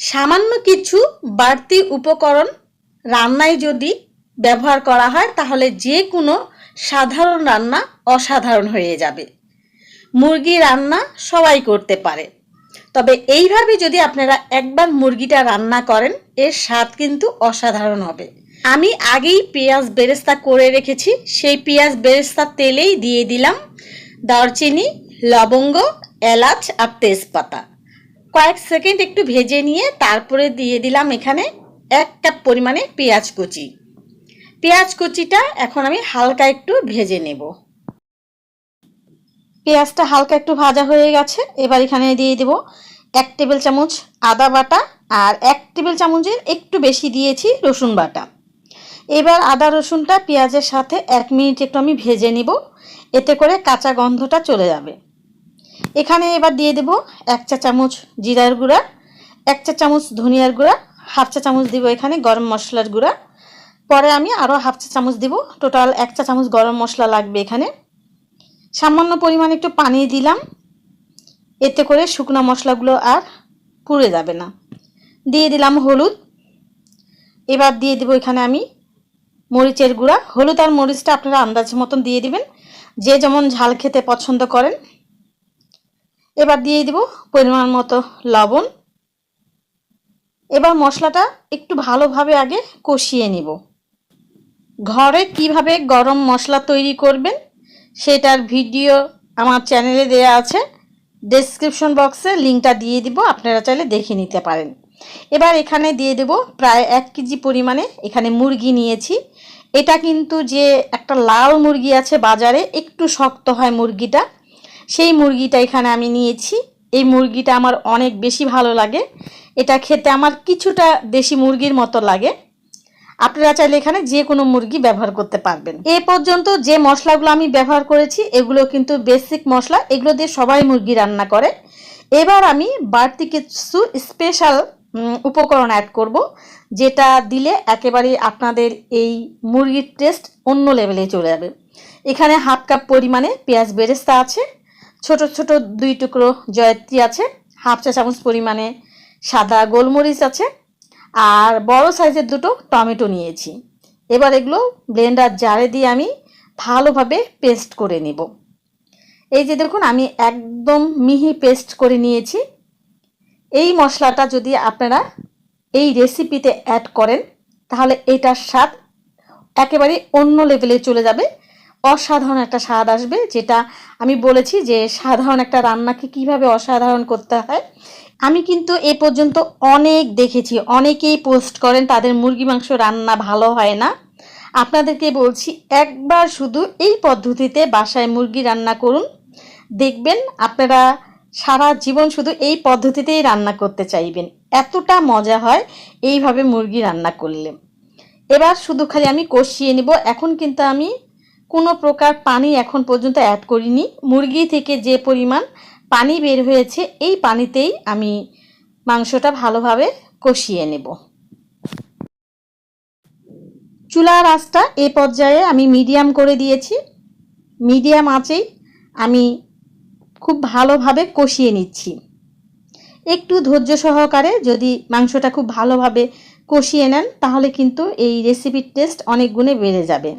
সামান্য কিছু বাড়তি উপকরণ রান্নায় যদি ব্যবহার করা হয়, তাহলে যে কোনো সাধারণ রান্না অসাধারণ হয়ে যাবে। মুরগি রান্না সবাই করতে পারে। তবে এইভাবে যদি আপনারা একবার মুরগিটা রান্না করেন, এর স্বাদ কিন্তু অসাধারণ হবে। আমি আগেই পেঁয়াজ বেরেস্তা করে রেখেছি। সেই পেঁয়াজ বেরেস্তা তেলেই দিয়ে দিলাম। দারচিনি, লবঙ্গ, এলাচ আর তেজপাতা। কয়েক সেকেন্ড একটু ভেজে নিয়ে তারপরে দিয়ে দিলাম এখানে এক কাপ পরিমাণে পেঁয়াজ কুচি। পেঁয়াজ কুচিটা এখন আমি হালকা একটু ভেজে নেব। পেঁয়াজটা হালকা একটু ভাজা হয়ে গেছে, এবার এখানে দিয়ে দেব এক টেবিল চামচ আদা বাটা আর এক টেবিল চামচের একটু বেশি দিয়েছি রসুন বাটা। এবার আদা রসুনটা পেঁয়াজের সাথে এক মিনিট একটু আমি ভেজে নিব, এতে করে কাঁচা গন্ধটা চলে যাবে। এখানে এবার দিয়ে দেব এক চা চামচ জিরার গুঁড়া, এক চা চামচ ধনিয়ার গুঁড়া, হাফ চা চামচ দিব এখানে গরম মশলার গুঁড়া। পরে আমি আরও হাফ চা চামচ দিব, টোটাল এক চা চামচ গরম মশলা লাগবে এখানে। সামান্য পরিমাণে একটু পানি দিলাম, এতে করে শুকনো মশলাগুলো আর পুড়ে যাবে না। দিয়ে দিলাম হলুদ। এবার দিয়ে দেবো এখানে আমি মরিচের গুঁড়া। হলুদ আর মরিচটা আপনারা আন্দাজ মতন দিয়ে দিবেন। যে যেমন ঝাল খেতে পছন্দ করেন এবার দিয়ে দিব পরিমাণ মতো লবণ। এবার মশলাটা একটু ভালোভাবে আগে কষিয়ে নিব। ঘরে কীভাবে গরম মশলা তৈরি করবেন সেটার ভিডিও আমার চ্যানেলে দেওয়া আছে। ডেসক্রিপশন বক্সে লিঙ্কটা দিয়ে দিব, আপনারা চাইলে দেখে নিতে পারেন। এবার এখানে দিয়ে দেব প্রায় এক কেজি পরিমাণে এখানে মুরগি নিয়েছি। এটা কিন্তু যে একটা লাল মুরগি আছে বাজারে, একটু শক্ত হয় মুরগিটা। সেই মুরগিটা এখানে আমি নিয়েছি। এই মুরগিটা আমার অনেক বেশি ভালো লাগে। এটা খেতে আমার কিছুটা দেশি মুরগির মতো লাগে। আপনারা চাইলে এখানে যে কোনো মুরগি ব্যবহার করতে পারবেন। এ পর্যন্ত যে মশলাগুলো আমি ব্যবহার করেছি, এগুলো কিন্তু বেসিক মশলা। এগুলো দিয়ে সবাই মুরগি রান্না করে। এবার আমি বাড়তি কিছু স্পেশাল উপকরণ অ্যাড করব, যেটা দিলে একেবারে আপনাদের এই মুরগির টেস্ট অন্য লেভেলে চলে যাবে। এখানে হাফ কাপ পরিমাণে পেঁয়াজ বেরেস্তা আছে। ছোট ছোট দুই টুকরো জয়ত্রী আছে। হাফ চা চামচ পরিমাণে সাদা গোলমরিচ আছে আর বড় সাইজের দুটো টমেটো নিয়েছি। এবার এগুলো ব্লেন্ডার জারে দিয়ে আমি ভালোভাবে পেস্ট করে নেব। এই যে দেখুন, আমি একদম মিহি পেস্ট করে নিয়েছি। এই মশলাটা যদি আপনারা এই রেসিপিতে অ্যাড করেন, তাহলে এটার স্বাদ একেবারে অন্য লেভেলে চলে যাবে। অসাধারণ একটা স্বাদ আসবে, যেটা আমি বলেছি যে সাধারণ একটা রান্নাকে কীভাবে অসাধারণ করতে হয়। আমি কিন্তু এ পর্যন্ত অনেক দেখেছি, অনেকেই পোস্ট করেন তাদের মুরগি মাংস রান্না ভালো হয় না। আপনাদেরকে বলছি একবার শুধু এই পদ্ধতিতে বাসায় মুরগি রান্না করুন। দেখবেন আপনারা সারা জীবন শুধু এই পদ্ধতিতেই রান্না করতে চাইবেন। এতটা মজা হয় এইভাবে মুরগি রান্না করলে। এবার শুধু খালি আমি কষিয়ে নিব, এখন কিন্তু আমি কোনো প্রকার পানি এখন পর্যন্ত অ্যাড করিনি। মুরগি থেকে যে পরিমাণ পানি বের হয়েছে, এই পানিতেই আমি মাংসটা ভালোভাবে কষিয়ে নেব। চুলার আঁচটা এ পর্যায়ে আমি মিডিয়াম করে দিয়েছি। মিডিয়াম আঁচেই আমি খুব ভালোভাবে কষিয়ে নিচ্ছি। একটু ধৈর্য সহকারে যদি মাংসটা খুব ভালোভাবে কষিয়ে নেন, তাহলে কিন্তু এই রেসিপির টেস্ট অনেক গুণে বেড়ে যাবে।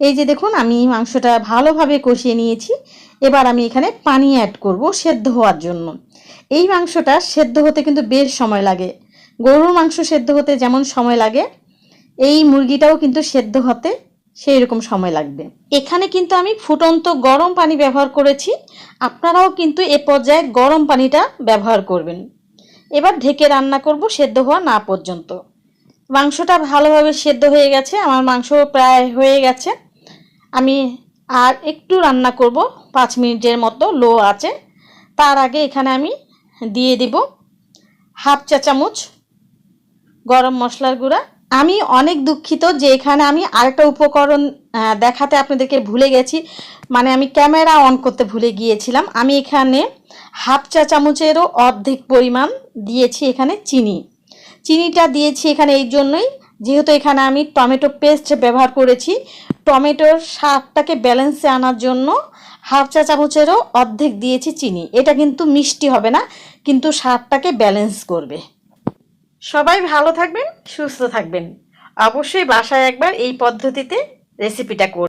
এই যে দেখুন, আমি মাংসটা ভালোভাবে কষিয়ে নিয়েছি। এবার আমি এখানে পানি অ্যাড করব সেদ্ধ হওয়ার জন্য। এই মাংসটা সেদ্ধ হতে কিন্তু বেশ সময় লাগে। গরুর মাংস সেদ্ধ হতে যেমন সময় লাগে, এই মুরগিটাও কিন্তু সেদ্ধ হতে সেই রকম সময় লাগবে। এখানে কিন্তু আমি ফুটন্ত গরম পানি ব্যবহার করেছি। আপনারাও কিন্তু এ পর্যায়ে গরম পানিটা ব্যবহার করবেন। এবার ঢেকে রান্না করব সেদ্ধ হওয়া না পর্যন্ত। মাংসটা ভালোভাবে সেদ্ধ হয়ে গেছে। আমার মাংস প্রায় হয়ে গেছে। আমি আর একটু রান্না করব, পাঁচ মিনিটের মতো লো আছে। তার আগে এখানে আমি দিয়ে দিব হাফ চা চামচ গরম মশলার গুঁড়া। আমি অনেক দুঃখিত যে এখানে আমি আরেকটা উপকরণ দেখাতে আপনাদেরকে ভুলে গেছি। মানে আমি ক্যামেরা অন করতে ভুলে গিয়েছিলাম। আমি এখানে হাফ চা চামচেরও অর্ধেক পরিমাণ দিয়েছি এখানে চিনি। চিনিটা দিয়েছি এখানে এই জন্যই যেহেতু এখানে আমি টমেটো পেস্ট ব্যবহার করেছি, টমেটোর স্বাদটাকে ব্যালেন্সে আনার জন্য হাফ চা চামচেরও অর্ধেক দিয়েছি চিনি। এটা কিন্তু মিষ্টি হবে না, কিন্তু স্বাদটাকে ব্যালেন্স করবে। সবাই ভালো থাকবেন, সুস্থ থাকবেন। অবশ্যই বাসায় একবার এই পদ্ধতিতে রেসিপিটা করবেন